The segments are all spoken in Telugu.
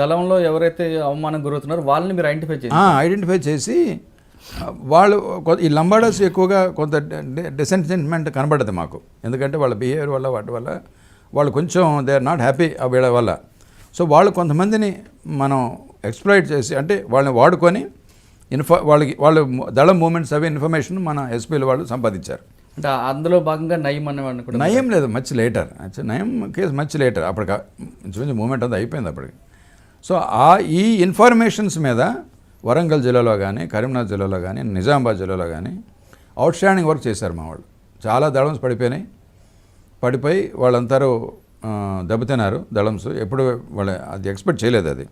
దళంలో ఎవరైతే అవమానం గురవుతున్నారో వాళ్ళని మీరు ఐడెంటిఫై చేసి ఐడెంటిఫై చేసి వాళ్ళు ఈ లంబాడర్స్ ఎక్కువగా కొంత డిసెంట్మెంట్ కనబడదు మాకు. ఎందుకంటే వాళ్ళ బిహేవియర్ వల్ల వాటి వల్ల వాళ్ళు కొంచెం దే ఆర్ నాట్ హ్యాపీ ఆ వీళ్ళ వల్ల. సో వాళ్ళు కొంతమందిని మనం ఎక్స్ప్లాయిట్ చేసి అంటే వాళ్ళని వాడుకొని ఇన్ఫా వాళ్ళకి వాళ్ళు దళం మూమెంట్స్ అవి ఇన్ఫర్మేషన్ మన ఎస్పీలు వాళ్ళు సంపాదించారు. అంటే అందులో భాగంగా నయం అనేవాడిని కూడా నయం లేదు మచ్ లేటర్ నయం కేసు మచ్ లేటర్ అప్పటికి మూమెంట్ అంతా అయిపోయింది అప్పటికి. సో ఆ ఈ ఇన్ఫర్మేషన్స్ మీద వరంగల్ జిల్లాలో కానీ కరీంనగర్ జిల్లాలో కానీ నిజామాబాద్ జిల్లాలో కానీ అవుట్ స్టాండింగ్ వర్క్ చేశారు మా వాళ్ళు. చాలా దళమ్స్ పడిపోయినాయి. పడిపోయి వాళ్ళందరూ దెబ్బతిన్నారు దళమ్స్. ఎప్పుడు వాళ్ళ అది ఎక్స్పెక్ట్ చేయలేదు అది.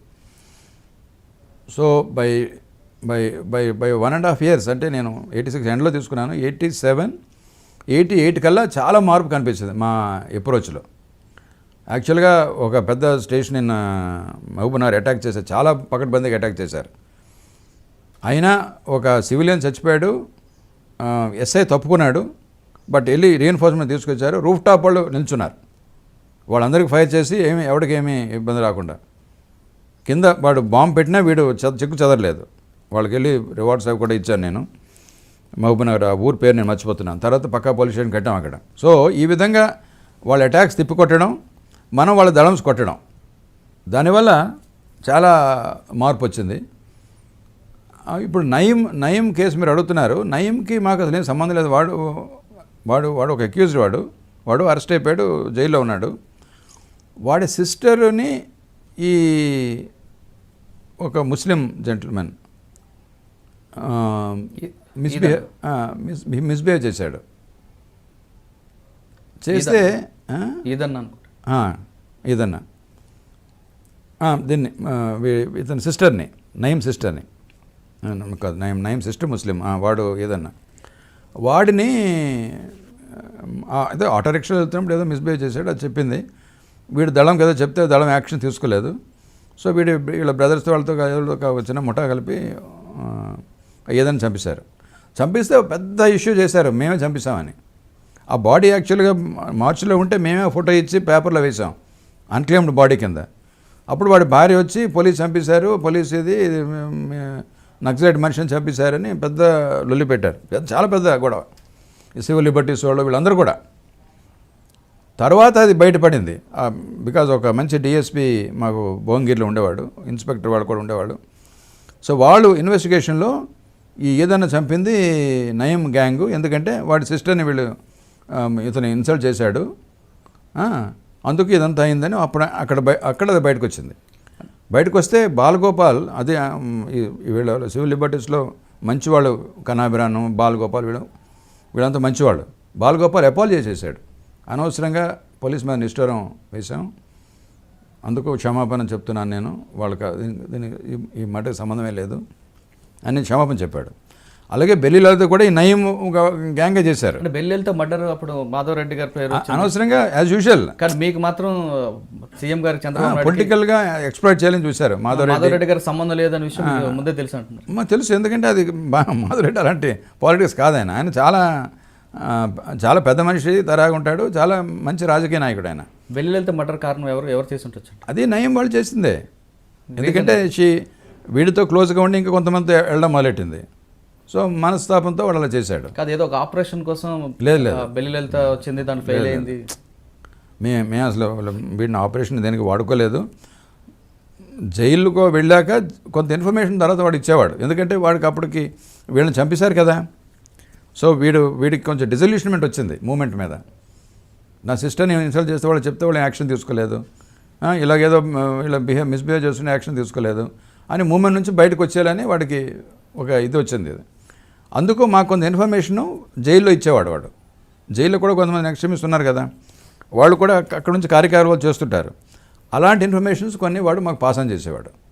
So bye bye bye bye one and half years అంటే నేను ఎయిటీ సిక్స్ ఎండ్లో తీసుకున్నాను. ఎయిటీ సెవెన్ ఎయిటీ ఎయిట్ కల్లా చాలా మార్పు కనిపించింది మా అప్రోచ్లో. యాక్చువల్గా ఒక పెద్ద స్టేషన్ నిన్న మహబూబ్నగర్ అటాక్ చేశారు. చాలా పకడ్బందీగా అటాక్ చేశారు. అయినా ఒక సివిలియన్ చచ్చిపోయాడు. ఎస్ఐ తప్పుకున్నాడు. బట్ వెళ్ళి రీఎన్ఫోర్స్మెంట్ తీసుకొచ్చారు. రూఫ్ టాప్ వాళ్ళు నిల్చున్నారు. వాళ్ళందరికీ ఫైర్ చేసి ఏమి ఎవరికేమీ ఇబ్బంది రాకుండా. కింద వాడు బాంబు పెట్టినా వీడు చె- చెక్కు చెదరలేదు. వాళ్ళకి వెళ్ళి రివార్డ్స్ అవి కూడా ఇచ్చాను నేను. మహబూబ్నగర్ ఆ ఊరు పేరు నేను మర్చిపోతున్నాను. తర్వాత పక్కా పోలీస్ స్టేషన్ కట్టాం అక్కడ. సో ఈ విధంగా వాళ్ళ అటాక్స్ తిప్పికొట్టడం మనం వాళ్ళ దళమ్స్ కొట్టడం. దానివల్ల చాలా మార్పు వచ్చింది ఇప్పుడు నయీం నయీం కేసు మీరు అడుగుతున్నారు. నయీంకి మాకు అసలు ఏం సంబంధం లేదు. వాడు వాడు వాడు ఒక అక్యూజ్డ్ వాడు. వాడు అరెస్ట్ అయిపోయాడు జైల్లో ఉన్నాడు. వాడి సిస్టర్ని ఈ ఒక ముస్లిం జెంటిల్మెన్ మిస్బిహేవ్ మిస్బిహేవ్ చేశాడు. చేస్తే ఆ? ఏదన్నా. దీన్ని ఇతని సిస్టర్ని నయం సిస్టర్ని. కాదు నయం నయం సిస్టర్ ముస్లిం వాడు ఏదన్నా. వాడిని అదే ఆటో రిక్షా వెళ్తున్నప్పుడు ఏదో మిస్బిహేవ్ చేశాడు అది చెప్పింది. వీడు దళం కదా చెప్తే దళం యాక్షన్ తీసుకోలేదు. సో వీడి వీళ్ళ బ్రదర్స్ వాళ్ళతో ఎవరితో చిన్న ముఠా కలిపి ఏదైనా చంపేశారు. చంపిస్తే పెద్ద ఇష్యూ చేశారు మేమే చంపిస్తామని ఆ బాడీ యాక్చువల్గా మార్చిలో ఉంటే మేమే ఫోటో ఇచ్చి పేపర్లో వేసాం అన్క్లెయిమ్డ్ బాడీ కింద. అప్పుడు వాడి భార్య వచ్చి పోలీస్ చంపేశారు పోలీస్ ఇది నక్సలైట్ మనిషిని చంపేశారని పెద్ద లొల్లి పెట్టారు. పెద్ద చాలా పెద్ద గొడవ. ఈ సివిల్ లిబర్టీస్ వాళ్ళు వీళ్ళందరూ కూడా. తర్వాత అది బయటపడింది. బికాజ్ ఒక మంచి డిఎస్పీ మాకు భువనగిరిలో ఉండేవాడు ఇన్స్పెక్టర్ వాళ్ళు కూడా ఉండేవాడు సో వాళ్ళు ఇన్వెస్టిగేషన్లో ఈ ఏదన్నా చంపింది నయం గ్యాంగ్ ఎందుకంటే వాడి సిస్టర్ని వీళ్ళు ఇతను ఇన్సల్ట్ చేశాడు. అందుకు ఇదంతా అయిందని అప్పుడు అక్కడ అక్కడ అది బయటకు వచ్చింది బయటకు వస్తే బాలగోపాల్ అదే వీళ్ళు వీళ్ళ సివిల్ లిబర్టీస్లో మంచివాళ్ళు కనాభిరాను బాలగోపాల్ వీళ్ళు వీళ్ళంతా మంచివాళ్ళు. బాలగోపాల్ అపాలజీ చేశాడు అనవసరంగా పోలీస్ మీద నిష్ఠూరం వేశాం. అందుకు క్షమాపణ చెప్తున్నాను నేను. వాళ్ళకి దీనికి ఈ- ఈ మాటకి సంబంధమే లేదు అని క్షమాపణ చెప్పాడు. అలాగే బెల్లిలతో కూడా ఈ నయం గ్యాంగే చేశారు. అంటే బెల్లెలతో మర్డర్ అప్పుడు మాధవ్ రెడ్డి గారి పేరు. అనవసరంగా యాజ్ యూజువల్ కానీ మీకు మాత్రం సీఎం గారికి చంద్రబాబు నాయుడు పొలిటికల్గా ఎక్స్ప్లోర్ చేయాలని చూశారు మాధవ్ మాధవ్ రెడ్డి గారికి సంబంధం లేదనే విషయం ముందే తెలుసు అంటున్నారు తెలుసు ఎందుకంటే అది మాధవ్ రెడ్డి అలాంటి పాలిటిక్స్ కాదు ఆయన. ఆయన చాలా చాలా పెద్ద మనిషి తరాగా ఉంటాడు చాలా మంచి రాజకీయ నాయకుడు ఆయన. బెల్లెలతో మర్డర్ కారణం ఎవరు ఎవరు చేసి ఉండొచ్చు? అది నయం వాళ్ళు చేసిందే. ఎందుకంటే వీడితో క్లోజ్గా ఉండి ఇంకా కొంతమంది వెళ్ళడం మొదలెట్టింది. సో మనస్తాపంతో వాడు అలా చేశాడు. కాదు ఏదో ఒక ఆపరేషన్ కోసం లేదు, లేదు. బెల్లెలతో వచ్చింది దాని ఫెయిల్ అయింది. మే మేము అసలు వీడిని ఆపరేషన్ దేనికి వాడుకోలేదు. జైలుకో వెళ్ళాక కొంత ఇన్ఫర్మేషన్ తర్వాత వాడు ఇచ్చేవాడు. ఎందుకంటే వాడికి అప్పటికి వీళ్ళని చంపేశారు కదా. సో వీడు వీడికి కొంచెం డిజల్యూషన్మెంట్ వచ్చింది మూమెంట్ మీద. నా సిస్టర్ని ఇన్సల్ట్ చేస్తే వాళ్ళు చెప్తే వాళ్ళు యాక్షన్ తీసుకోలేదు. ఇలాగేదో మ, ఇలా బిహేవ్ మిస్బిహేవ్ చేస్తున్న యాక్షన్ తీసుకోలేదు. అని మూమెంట్ నుంచి బయటకు వచ్చేయాలని వాడికి ఒక ఇది వచ్చింది. అందుకు మాకు కొంత ఇన్ఫర్మేషను జైల్లో ఇచ్చేవాడు వాడు. జైల్లో కూడా కొంతమంది ఎక్స్ట్రీమిస్ట్ ఉన్నారు కదా. వాళ్ళు కూడా అక్కడ నుంచి కార్యక్రమాలు చేస్తుంటారు. అలాంటి ఇన్ఫర్మేషన్స్ కొన్ని వాడు మాకు పాస్ ఆన్ చేసేవాడు.